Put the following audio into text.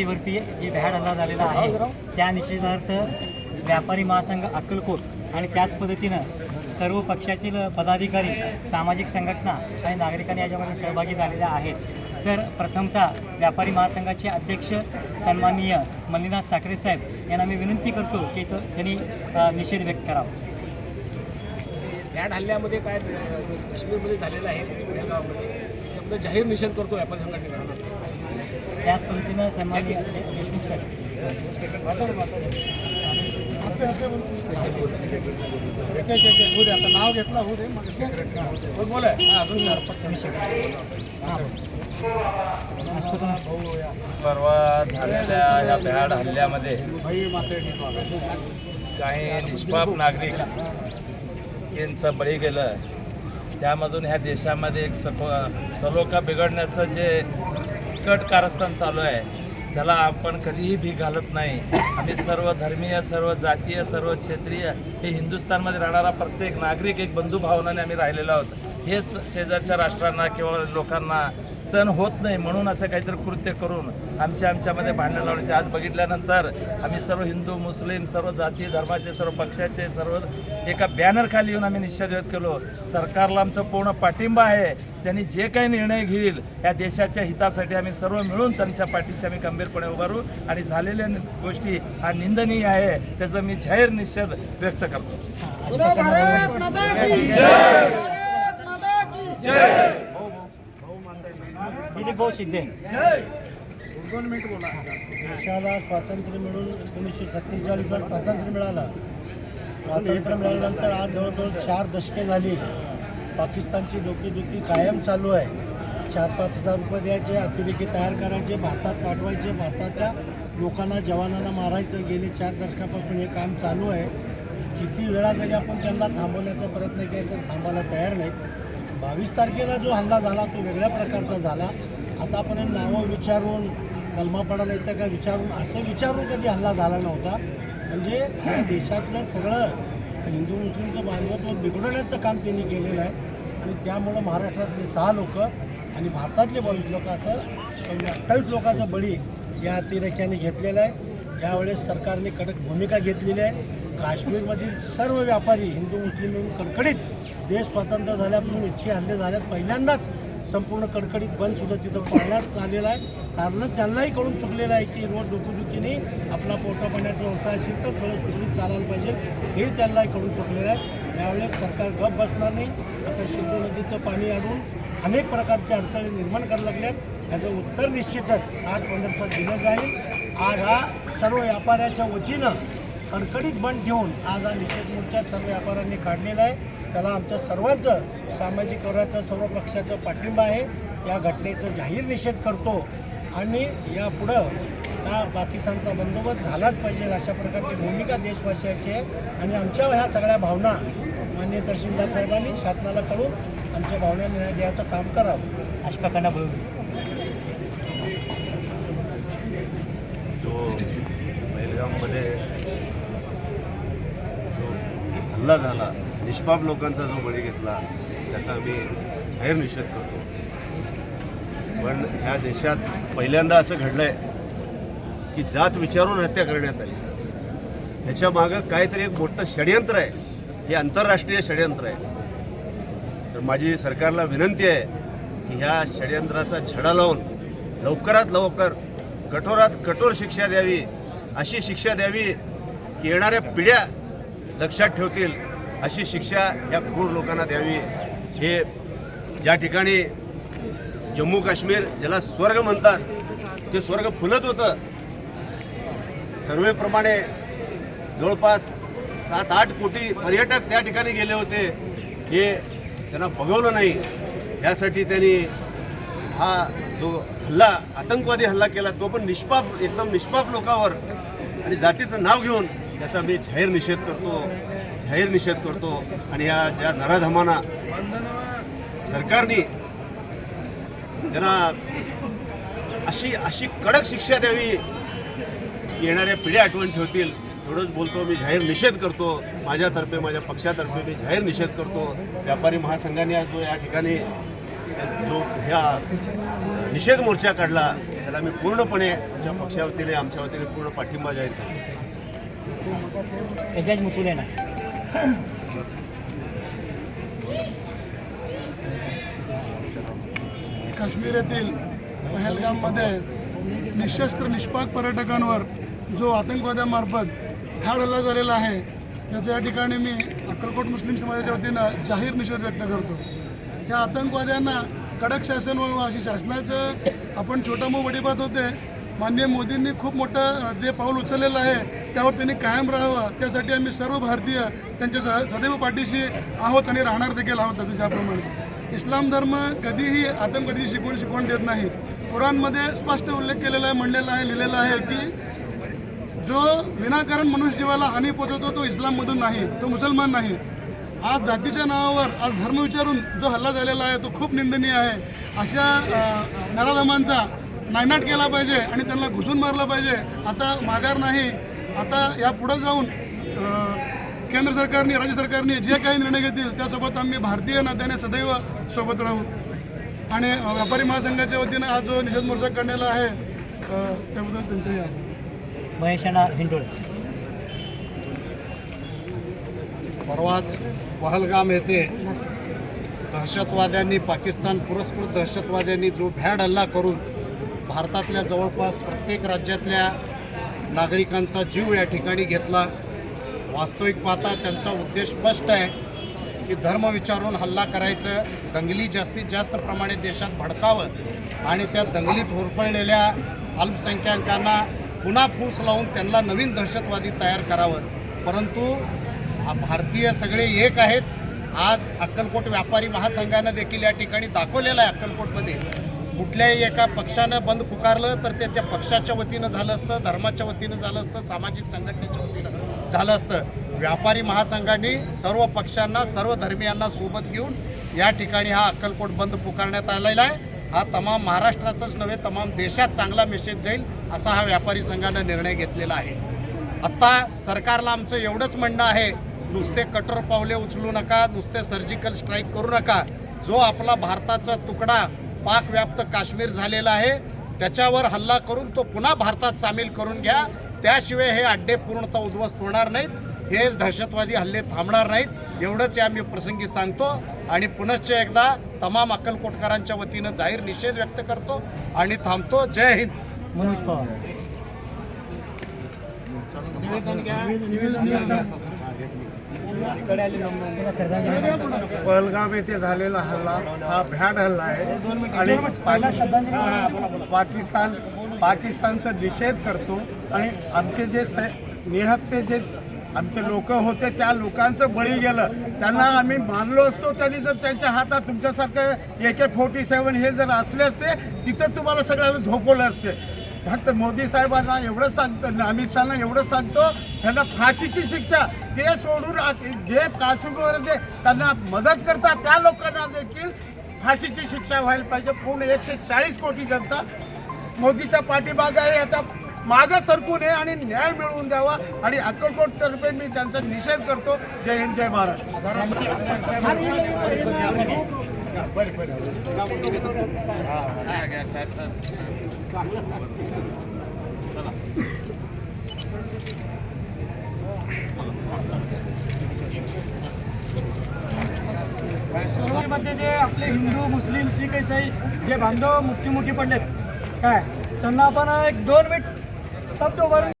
जातीवरती जे भ्याड हल्ला झालेला आहे त्या निषेधार्थ व्यापारी महासंघ अक्कलकोट आणि त्याच पद्धतीनं सर्व पक्षातील पदाधिकारी सामाजिक संघटना आणि नागरिकांनी याच्यामध्ये सहभागी झालेल्या आहेत. तर प्रथमतः व्यापारी महासंघाचे अध्यक्ष सन्माननीय मल्लीनाथ साखरे साहेब यांना मी विनंती करतो की त्यांनी निषेध व्यक्त करावा. भ्याड हल्ल्यामध्ये काय काश्मीरमध्ये झालेलं आहे बेळगावमध्ये जाहीर निषेध करतो व्यापारी संघटनेला. त्याच पद्धतीनं सन्माननीय देशमुख साहेब नाव घेतला हो रे मग कोण बोल आहे परवा झालेल्या या भ्याड हल्ल्यामध्ये काही निष्पाप नागरिक यांचं बळी गेलं. त्यामधून ह्या देशामध्ये एक सको सलोखा बिघडण्याचं जे कट कारस्थान चालू आहे. त्याला आपण कधीही भी घालत नाही. आम्ही सर्व धर्मीय सर्व जातीय सर्व क्षेत्रीय हे हिंदुस्थानमध्ये राहणारा प्रत्येक नागरिक एक बंधू भावनाने आम्ही राहिलेलो आहोत. हेच शेजारच्या राष्ट्रांना किंवा लोकांना सण होत नाही म्हणून असं काहीतरी कृत्य करून आमच्या आमच्यामध्ये भांडणं लावण्याचे. आज बघितल्यानंतर आम्ही सर्व हिंदू मुस्लिम सर्व जाती धर्माचे सर्व पक्षाचे सर्व एका बॅनरखाली येऊन आम्ही निषेध व्यक्त केलो. सरकारला आमचं पूर्ण पाठिंबा आहे. त्यांनी जे काही निर्णय घेईल या देशाच्या हितासाठी आम्ही सर्व मिळून त्यांच्या पाठीशी आम्ही गंभीरपणे उभारू आणि झालेल्या गोष्टी हा निंदनीय आहे त्याचा मी जाहीर निषेध व्यक्त करतो. दिलीप भाऊ शिंदे. देशाला स्वातंत्र्य मिळून एकोणीसशे सत्तेचाळीसला स्वातंत्र्य मिळालं. स्वातंत्र्य मिळाल्यानंतर आज जवळजवळ चार दशके झाली. पाकिस्तानची डोकेदुखी कायम चालू आहे. चार पाच हजार रुपये द्यायचे अतिरेकी तयार करायचे भारतात पाठवायचे भारताच्या लोकांना जवानांना मारायचं गेले चार दशकापासून हे काम चालू आहे. किती वेळा जरी आपण त्यांना थांबवण्याचा प्रयत्न केला तर थांबायला तयार नाही बावीस तारखेला जो हल्ला झाला तो वेगळ्या प्रकारचा झाला. आतापर्यंत नावं विचारून कलमा पडायला येतं का विचारून असं विचारून कधी हल्ला झाला नव्हता. म्हणजे या देशातलं सगळं हिंदू मुस्लिमचं बांधवत्व बिघडवण्याचं काम त्यांनी केलेलं आहे. आणि त्यामुळं महाराष्ट्रातले सहा लोक आणि भारतातले बावीस लोक असं म्हणजे अठ्ठावीस लोकांचा बळी या अतिरेक्याने घेतलेला आहे. यावेळेस सरकारने कडक भूमिका घेतलेली आहे. काश्मीरमधील सर्व व्यापारी हिंदू मुस्लिम मिळून कडकडीत देश स्वतंत्र झाल्यापासून इतके हल्ले झाल्यात. पहिल्यांदाच संपूर्ण कडकडीत बंद सुद्धा तिथं पाळण्यात आलेला आहे. कारण त्यांनाही कळून चुकलेलं आहे की रोज डोकेदुखीने आपला पोटा पाण्याचा व्यवसाय असेल तर सगळं सुरळीत चालायला पाहिजे. हे त्यांनाही कळून चुकलेलं आहे. यावेळेस सरकार गप बसणार नाही. आता सिंधू नदीचं पाणी आणून अनेक प्रकारचे अडथळे निर्माण करायला लागल्यात याचं उत्तर निश्चितच आठ पंधरा दिलं जाईल. आज हा सर्व व्यापाऱ्याच्या वतीनं कडकडीत बंद ठेवून आज हा निषेध मोर्चा सर्व व्यापाऱ्यांनी काढलेला आहे. त्याला आमच्या सर्वांचं सामाजिक वर्गाचा सर्व पक्षाचा पाठिंबा आहे. या घटनेचं जाहीर निषेध करतो. आणि यापुढं हा पाकिस्तानचा बंदोबस्त झालाच पाहिजे अशा प्रकारची भूमिका देशवासियाची आहे. आणि आमच्या ह्या सगळ्या भावना मान्य तहसीलदार साहेबांनी शासनाला कळून आमच्या भावना न्याय द्यायचं काम करावं. अशा प्रकारे बेलगाममध्ये जो हल्ला झाला निष्पाप लोकांचा जो बळी घेतला त्याचा आम्ही जाहीर निषेध करतो. पण ह्या देशात पहिल्यांदा असं घडलं आहे की जात विचारून हत्या करण्यात आली. ह्याच्या मागं काहीतरी एक मोठं षडयंत्र आहे. हे आंतरराष्ट्रीय षडयंत्र आहे. तर माझी सरकारला विनंती आहे की ह्या षडयंत्राचा छडा लावून लवकरात लवकर कठोरात कठोर शिक्षा द्यावी अशी शिक्षा द्यावी की येणाऱ्या पिढ्या लक्षात ठेवतील अशी शिक्षा या क्रूर लोकांना द्यावी. हे ज्या ठिकाणी जम्मू काश्मीर ज्याला स्वर्ग म्हणतात ते स्वर्ग फुलत होतं. सर्वेप्रमाणे जवळपास सात आठ कोटी पर्यटक त्या ठिकाणी गेले होते. हे त्यांना बघवलं नाही. यासाठी त्यांनी हा जो हल्ला आतंकवादी हल्ला केला तो पण निष्पाप एकदम निष्पाप लोकांवर. आणि जातीचं नाव घेऊन त्याचा मी जाहीर निषेध करतो जाहीर निषेध करतो. आणि या ज्या नराधमांना सरकारने त्यांना अशी अशी कडक शिक्षा द्यावी येणाऱ्या पिढ्या आठवण ठेवतील एवढंच बोलतो मी जाहीर निषेध करतो. माझ्यातर्फे माझ्या पक्षातर्फे मी जाहीर निषेध करतो. व्यापारी महासंघाने जो या ठिकाणी जो ह्या निषेध मोर्चा काढला त्याला आम्ही पूर्णपणे आमच्या पक्षावतीने आमच्या वतीने पूर्ण पाठिंबा जाहीर मुतुलेना काश्मीर येथील पहलगाममध्ये निशस्त्र निष्पाक पर्यटकांवर जो आतंकवाद्यामार्फत ठार हल्ला झालेला आहे त्याच्या या ठिकाणी मी अक्कलकोट मुस्लिम समाजाच्या वतीनं जाहीर निषेध व्यक्त करतो. या आतंकवाद्यांना कडक शासन व्हावं अशी शासनाचं आपण छोटा मो वडीपात होते. माननीय मोदींनी खूप मोठं जे पाऊल उचललेलं आहे त्यावर त्यांनी कायम राहावं. त्यासाठी आम्ही सर्व भारतीय त्यांच्या स सदैव पाठीशी आहोत आणि राहणार देखील आहोत तसं ज्याप्रमाणे इस्लाम धर्म कधीही आतंकवादी शिकवून शिकवण देत नाही. कुराणमध्ये स्पष्ट उल्लेख केलेला आहे म्हणलेला आहे लिहिलेला आहे की जो विनाकारण मनुष्यजीवाला हानी पोचवतो तो इस्लाममधून नाही तो मुसलमान नाही. आज जातीच्या नावावर आज धर्म विचारून जो हल्ला झालेला आहे तो खूप निंदनीय आहे. अशा नराधमांचा नायनाट केला पाहिजे आणि त्यांना घुसून मारलं पाहिजे. आता माघार नाही. आता या पुढं जाऊन केंद्र सरकारने राज्य सरकारने जे काही निर्णय घेतील त्यासोबत आम्ही भारतीय नात्याने सदैव सोबत राहू. आणि व्यापारी महासंघाच्या वतीनं आज जो निषेध मोर्चा काढलेला आहे त्याबद्दल हिंडोळे. परवाच पहलगाम येथे दहशतवाद्यांनी पाकिस्तान पुरस्कृत दहशतवाद्यांनी जो भ्याड हल्ला करून भारतातल्या जवळपास प्रत्येक राज्यातल्या नागरिकांचा जीव या ठिकाणी घेतला. वास्तविक पाहता त्यांचा उद्देश स्पष्ट आहे की धर्म विचारून हल्ला करायचं. दंगली जास्तीत जास्त प्रमाणे देशात भडकावं आणि त्या दंगलीत होरपळलेल्या अल्पसंख्याकांना पुन्हा फूस लावून त्यांना नवीन दहशतवादी तयार करावं. परंतु भारतीय सगळे एक आहेत. आज अक्कलकोट व्यापारी महासंघानं देखील या ठिकाणी दाखवलेलं आहे अक्कलकोटमध्ये. कुठल्याही एका पक्षानं बंद पुकारलं तर ते त्या पक्षाच्या वतीनं झालं असतं धर्माच्या वतीनं झालं असतं सामाजिक संघटनेच्या वतीनं झालं असतं. व्यापारी महासंघांनी सर्व पक्षांना सर्व धर्मियांना सोबत घेऊन या ठिकाणी हा अक्कलकोट बंद पुकारण्यात आलेला आहे. हा तमाम महाराष्ट्रातच नव्हे तमाम देशात चांगला मेसेज जाईल असा हा व्यापारी संघानं निर्णय घेतलेला आहे. आत्ता सरकारला आमचं एवढंच म्हणणं आहे नुसते कठोर पावले उचलू नका नुसते सर्जिकल स्ट्राईक करू नका. जो आपला भारताचा तुकडा पाकव्याप्त काश्मीर झालेला आहे त्याच्यावर हल्ला करून तो पुन्हा भारतात सामील करून घ्या. त्याशिवाय हे अड्डे पूर्णतः उद्ध्वस्त होणार नाहीत. हे दहशतवादी हल्ले थांबणार नाहीत. एवढंच या मी प्रसंगी सांगतो. आणि पुनश्च एकदा तमाम अक्कलकोटकरांच्या वतीनं जाहीर निषेध व्यक्त करतो आणि थांबतो. जय हिंद. मनोज पवार. निवेदन घ्या इकडे आले त्यांना श्रद्धांजली पहलगाम येथे झालेला हल्ला हा भ्याड हल्ला आहे. आणि पाकिस्तान पाकिस्तानचा निषेध करतो आणि आमचे जे स निहत्ते जे आमचे लोक होते त्या लोकांचं बळी गेलं. त्यांना आम्ही मानलो असतो त्यांनी जर त्यांच्या हातात तुमच्यासारखं ए के फोर्टी सेवन हे जर असले असते तिथं तुम्हाला सगळ्यांना झोपवलं असते. फक्त मोदी साहेबांना एवढं सांगतो अमित शहाना एवढं सांगतो त्यांना फाशीची शिक्षा ते सोडून जे काश्मीरमध्ये त्यांना मदत करतात त्या लोकांना देखील फाशीची शिक्षा व्हायला पाहिजे. पूर्ण एकशे चाळीस कोटी जनता मोदीच्या पाठीमागं आहे. याचा मागं सरकू नये आणि न्याय मिळवून द्यावा. आणि अक्कलकोटतर्फे मी त्यांचा निषेध करतो. जय हिंद जय महाराष्ट्र. मध्ये जे आपले हिंदू मुस्लिम शीख इसाई जे बांधव मुक्तीमुखी पडलेत काय? त्यांना आपण एक दोन मिनिट स्तब्ध उभारून